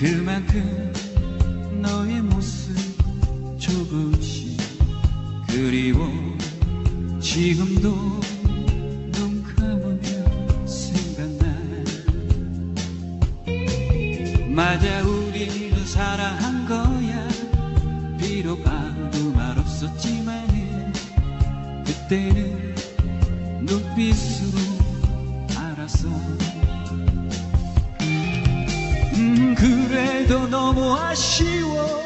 그만큼 너의 모습 조금씩 그리워 지금도 눈 감으면 생각나. 맞아 우리는 사랑한 거야. 비록 아무 말 없었지만은 그때는 눈빛으로 알았어. 음 그래도 너무 아쉬워.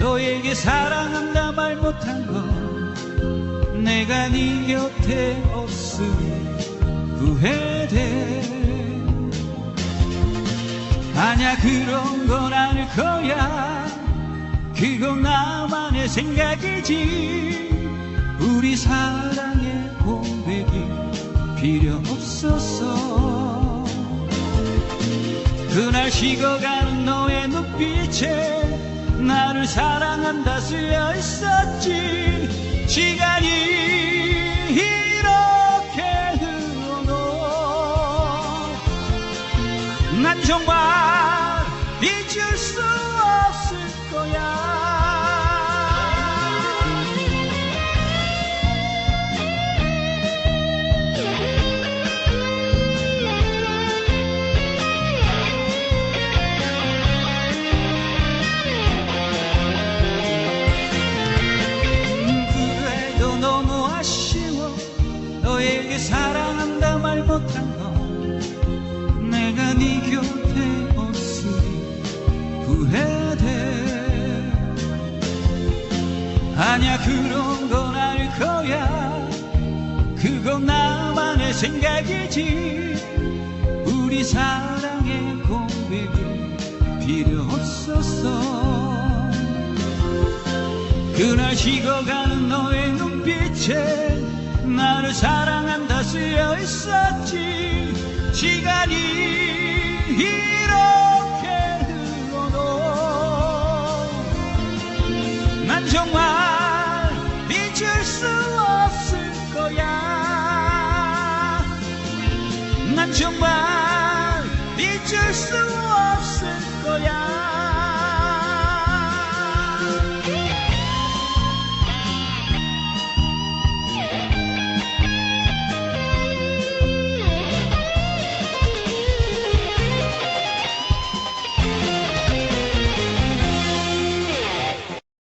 너에게 사랑한다 말 못한 건 내가 네 곁에 없으니 후회돼. 아냐 그런 건 아닐 거야. 그건 나만의 생각이지. 우리 사랑의 고백이 필요 없었어 그날 식어가는 너의 눈빛에 나를 사랑한다 쓰여 있었지. 시간이 난 정말 잊을 수 없을 거야. 그래도 너무 아쉬워 너에게 사랑한다 말 못한 건 아냐 그런 건 아닐 거야. 그건 나만의 생각이지. 우리 사랑의 고백이 필요 없었어 그날 식어가는 너의 눈빛에 나를 사랑한다 쓰여 있었지. 시간이 난 정말 잊을 수 없을 거야